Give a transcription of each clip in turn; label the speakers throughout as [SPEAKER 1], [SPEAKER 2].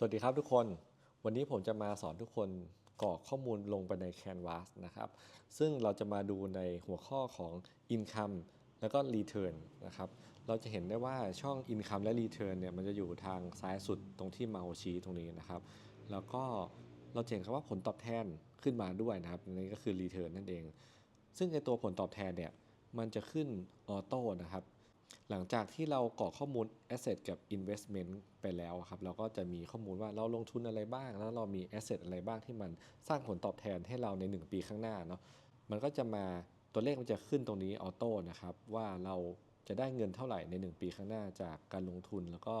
[SPEAKER 1] สวัสดีครับทุกคน วันนี้ผมจะมาสอนทุกคนกรอกข้อมูลลงไปใน Canvas นะครับ ซึ่งเราจะมาดูในหัวข้อของ Income แล้วก็ Return นะครับ เราจะเห็นได้ว่าช่อง Income และ Return เนี่ยมันจะอยู่ทางซ้ายสุดตรงที่เมาส์ชี้ตรงนี้นะครับ แล้วก็เราเห็นคำว่าผลตอบแทนขึ้นมาด้วยนะครับนนี่ก็คือ Return นั่นเอง ซึ่งในตัวผลตอบแทนเนี่ยมันจะขึ้นออโต้นะครับ หลังจากที่เรากรอกข้อมูล asset กับ investment ไปแล้วครับเราก็จะมีข้อมูลว่าเราลงทุนอะไรบ้าง แล้วเรามี asset อะไรบ้างที่มันสร้างผลตอบแทนให้เราใน 1 ปีข้างหน้าเนาะมันก็จะมาตัวเลขมันจะขึ้นตรงนี้ออโต้นะครับว่าเราจะได้เงินเท่าไหร่ใน 1 ปีข้างหน้าจากการลงทุน แล้วก็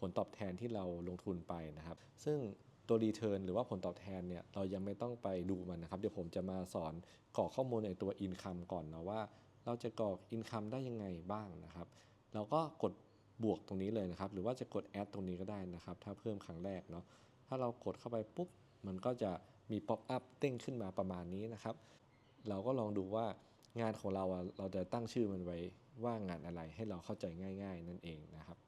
[SPEAKER 1] ผลตอบแทนที่เราลงทุนไปนะครับ ซึ่งตัว return หรือว่าผลตอบแทนเนี่ยเรายังไม่ต้องไปดูมันนะครับ เดี๋ยวผมจะมาสอนกรอกข้อมูลในตัว income ก่อนนะว่า เราจะกรอก income ได้ยังไงบ้างนะครับ เราก็กดบวกตรงนี้เลยนะครับ หรือว่าจะกด add ตรงนี้ก็ได้นะครับ ถ้าเพิ่มครั้งแรกเนาะ ถ้าเรากดเข้าไปปุ๊บ มันก็จะมี pop up เด้งขึ้นมาประมาณนี้นะครับ เราก็ลองดูว่างานของเราอะเราจะตั้งชื่อมันไว้ว่างานอะไรให้เราเข้าใจง่าย ๆ นั่นเองนะครับ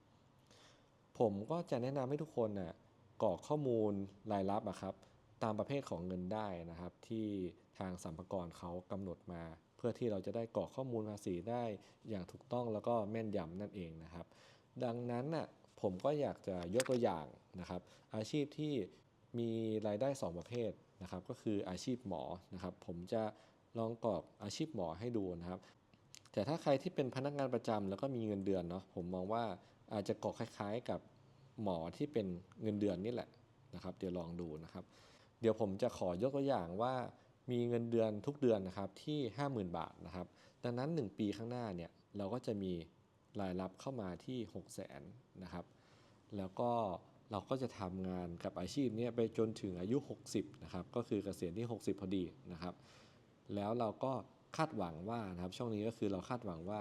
[SPEAKER 1] ผมก็จะแนะนำให้ทุกคนน่ะกรอกข้อมูลรายรับอะครับ ตามประเภทของเงินได้นะครับ ที่ทางสัมภากรเขากำหนดมา พื่อที่เราจะได้กรอกข้อมูลภาษีได้อย่างถูกต้องแล้วก็แม่นยำนั่นเองนะครับ ดังนั้นน่ะผมก็อยากจะยกตัวอย่างนะครับ อาชีพที่มีรายได้ 2 ประเภทนะครับ ก็คืออาชีพหมอนะครับ ผมจะลองกรอกอาชีพหมอให้ดูนะครับ แต่ถ้าใครที่เป็นพนักงานประจำแล้วก็มีเงินเดือนเนาะผมมองว่าอาจจะกรอกคล้าย ๆ กับหมอที่เป็นเงินเดือนนี่แหละนะครับ เดี๋ยวลองดูนะครับ เดี๋ยวผมจะขอยกตัวอย่างว่า มีเงินเดือนทุกเดือนนะครับที่ 50,000 บาทนะครับ ดังนั้น 1 ปีข้างหน้าเนี่ยเราก็จะมีรายรับเข้ามาที่ 6 0 0 0 0นนะครับ แล้วก็เราก็จะทำงานกับอาชีพนี้ไปจนถึงอายุ 60 นะครับ ก็คือเกษียณที่ 60 พอดีนะครับ แล้วเราก็คาดหวังว่านะครับช่องนี้ก็คือเราคาดหวังว่า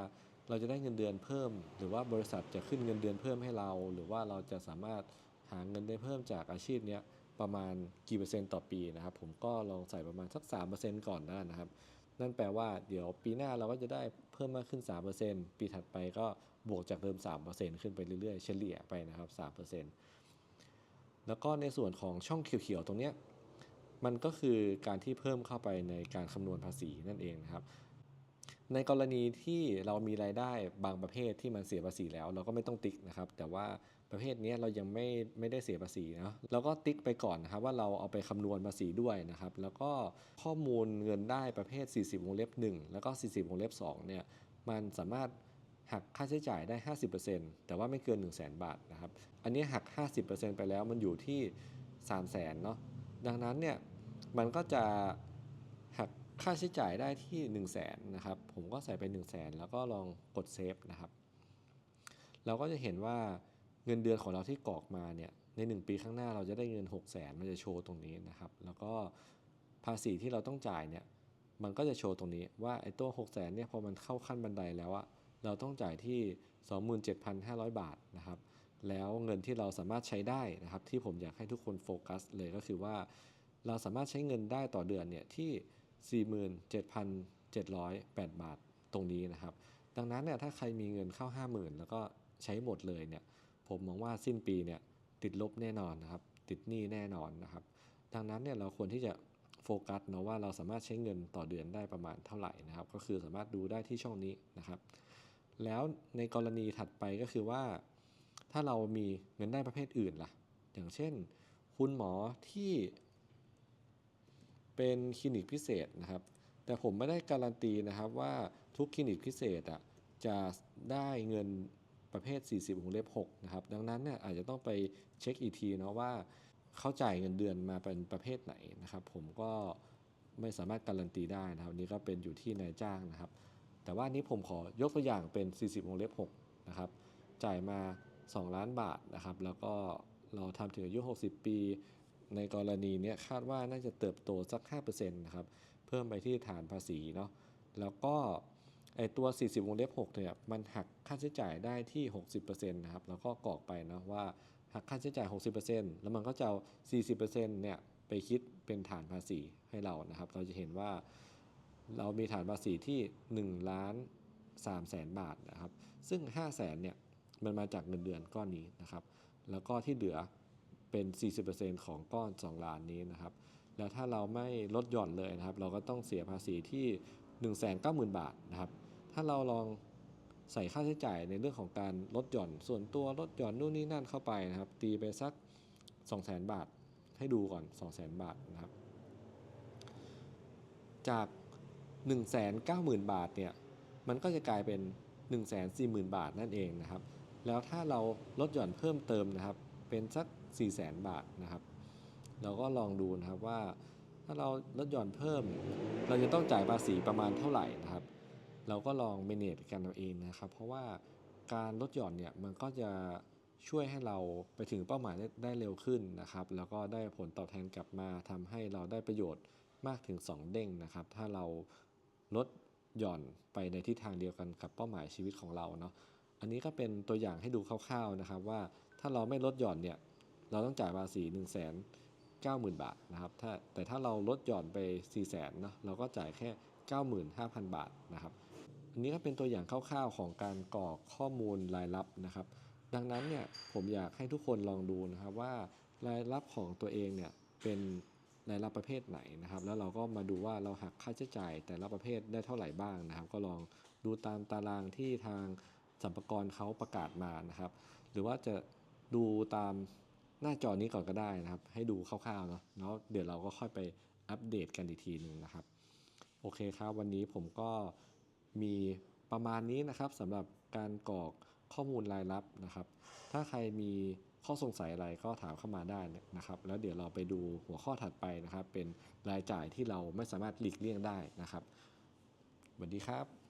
[SPEAKER 1] เราจะได้เงินเดือนเพิ่ม หรือว่าบริษัทจะขึ้นเงินเดือนเพิ่มให้เรา หรือว่าเราจะสามารถหาเงินได้เพิ่มจากอาชีพเนี้ย ประมาณกี่เปอร์เซ็นต์ต่อปีนะครับ ผมก็ลองใส่ประมาณสัก 3%ก่อนได้นะครับ นั่นแปลว่าเดี๋ยวปีหน้าเราก็จะได้เพิ่มมากขึ้น 3%ปีถัดไปก็บวกจากเดิม 3%ขึ้นไปเรื่อยๆ เฉลี่ยไปนะครับ 3%แล้วก็ในส่วนของช่องเขียวๆ ตรงเนี้ยมันก็คือการที่เพิ่มเข้าไปในการคำนวณภาษีนั่นเองนะครับ ในกรณีที่เรามีรายได้บางประเภทที่มันเสียภาษีแล้ว เราก็ไม่ต้องติ๊กนะครับ แต่ว่า ประเภทนี้เรายังไม่ไม่ได้เสียภาษีนาะเราก็ติ๊กไปก่อนนะครับว่าเราเอาไปคำนวณภาษีด้วยนะครับ แล้วก็ข้อมูลเงินได้ประเภท 40วงเล็บ 1 แล้วก็ 40วงเล็บ2เนี่ยมันสามารถหักค่าใช้จ่ายได้ 50%แต่ว่าไม่เกิน 1 0 0 0 0แบาทนะครับ อันนี้หัก 50%ไปแล้วมันอยู่ที่ 3 0 0 0 0นเนาะดังนั้นเนี่ยมันก็จะหักค่าใช้จ่ายได้ที่ 1 0 0 0 0แสนนะครับ ผมก็ใส่ไป 1 0 0 0 0แสนแล้วก็ลองกดเซฟนะครับ เราก็จะเห็นว่า เงินเดือนของเราที่กรอกมาเนี่ยใน 1 ปีข้างหน้าเราจะได้เงิน 6 0 0 0 0นมันจะโชว์ตรงนี้นะครับ แล้วก็ภาษีที่เราต้องจ่ายเนี่ยมันก็จะโชว์ตรงนี้ว่าไอ้ตัว6 0 0 0 0นเนี่ยพอมันเข้าขั้นบันไดแล้วอะเราต้องจ่ายที่ 27,500 บาทนะครับ แล้วเงินที่เราสามารถใช้ได้นะครับ ที่ผมอยากให้ทุกคนโฟกัสเลยก็คือว่า เราสามารถใช้เงินได้ต่อเดือนเนี่ยที่ 47,708 บาทตรงนี้นะครับ ดังนั้นเนี่ยถ้าใครมีเงินเข้า 50,000 แล้วก็ใช้หมดเลยเนี่ย ผมมองว่าสิ้นปีเนี่ยติดลบแน่นอนนะครับ ติดหนี้แน่นอนนะครับ ดังนั้นเนี่ยเราควรที่จะโฟกัสเนาะว่าเราสามารถใช้เงินต่อเดือนได้ประมาณเท่าไหร่นะครับ ก็คือสามารถดูได้ที่ช่องนี้นะครับ แล้วในกรณีถัดไปก็คือว่า ถ้าเรามีเงินได้ประเภทอื่นล่ะ อย่างเช่น คุณหมอที่เป็นคลินิกพิเศษนะครับ แต่ผมไม่ได้การันตีนะครับว่าทุกคลินิกพิเศษอะจะได้เงิน ประเภท 40วงเล็บ6นะครับดังนั้นเนี่ยอาจจะต้องไปเช็คอีกทีเนาะว่าเข้าจ่ายเงินเดือนมาเป็นประเภทไหนนะครับผมก็ไม่สามารถการันตีได้นะครับนี่ก็เป็นอยู่ที่นายจ้างนะครับ แต่ว่านี้ผมขอยกตัวอย่างเป็น 40วงเล็บ6นะครับจ่ายมา 2 ล้านบาทนะครับ แล้วก็เราทำถึงอายุ 60 ปี ในกรณีเนี้ยคาดว่าน่าจะเติบโตสัก 5%นะครับ เพิ่มไปที่ฐานภาษีเนาะแล้วก็ ไอตัว 40 วงเล็บ6เนี่ยมันหักค่าใช้จ่ายได้ที่ 60%นะครับแล้วก็กรอกไปนะว่าหักค่าใช้จ่าย 60%แล้วมันก็จะเอา 40%เนี่ยไปคิดเป็นฐานภาษีให้เรานะครับ เราจะเห็นว่าเรามีฐานภาษีที่1ล้าน3แสนบาทนะครับ ซึ่ง 5 0 0แสนเนี่ยมันมาจากเงินเดือนก้อนนี้นะครับ แล้วก็ที่เหลือเป็น 40%ของก้อน 2 ล้านนี้นะครับ แล้วถ้าเราไม่ลดหย่อนเลยนะครับ เราก็ต้องเสียภาษีที่ 190,000 บาทนะครับ ถ้าเราลองใส่ค่าใช้จ่ายในเรื่องของการลดหย่อน ส่วนตัวลดหย่อนนู่นนี่นั่นเข้าไปนะครับ ตีไปสัก 200,000 บาท ให้ดูก่อน 200,000 บาทนะครับ จาก 190,000 บาทเนี่ย มันก็จะกลายเป็น 140,000 บาทนั่นเองนะครับ แล้วถ้าเราลดหย่อนเพิ่มเติมนะครับ เป็นสัก 400,000 บาทนะครับ เราก็ลองดูนะครับว่า ถ้าเราลดหย่อนเพิ่ม เราจะต้องจ่ายภาษีประมาณเท่าไหร่นะครับ เราก็ลอง manage กันเอาเองนะครับ เพราะว่าการลดหย่อนเนี่ยมันก็จะช่วยให้เราไปถึงเป้าหมายได้ไดเร็วขึ้นนะครับ แล้วก็ได้ผลตอบแทนกลับมาทำให้เราได้ประโยชน์มากถึง 2 เด้งนะครับ ถ้าเราลดหย่อนไปในทิศทางเดียวกันกับเป้าหมายชีวิตของเราเนาะอันนี้ก็เป็นตัวอย่างให้ดูคร่าวๆนะครับว่าถ้าเราไม่ลดหย่อนเนี่ยเราต้องจ่ายภาษี1 9 0 0 0 0บาทนะครับถ้าแต่ถ้าเราลดหย่อนไป4 0 0 0 0นเนาะเราก็จ่ายแค่ 95,000 บาทนะครับ นนี้ก็เป็นตัวอย่างคร่าวๆของการกรอกข้อมูลรายรับนะครับ ดังนั้นเนี่ยผมอยากให้ทุกคนลองดูนะครับว่ารายรับของตัวเองเนี่ยเป็นรายรับประเภทไหนนะครับ แล้วเราก็มาดูว่าเราหักค่าใช้จ่ายแต่ละประเภทได้เท่าไหร่บ้างนะครับ ก็ลองดูตามตารางที่ทางสรรพากรเขาประกาศมานะครับ หรือว่าจะดูตามหน้าจอนี้ก่อนก็ได้นะครับ ให้ดูคร่าวๆเนาะแล้วเดี๋ยวเราก็ค่อยไปอัปเดตกันอีกทีหนึ่งนะครับ โอเคครับ วันนี้ผมก็ มีประมาณนี้นะครับสำหรับการกรอกข้อมูลรายรับนะครับ ถ้าใครมีข้อสงสัยอะไรก็ถามเข้ามาได้นะครับ แล้วเดี๋ยวเราไปดูหัวข้อถัดไปนะครับ เป็นรายจ่ายที่เราไม่สามารถหลีกเลี่ยงได้นะครับสวัสดีครับ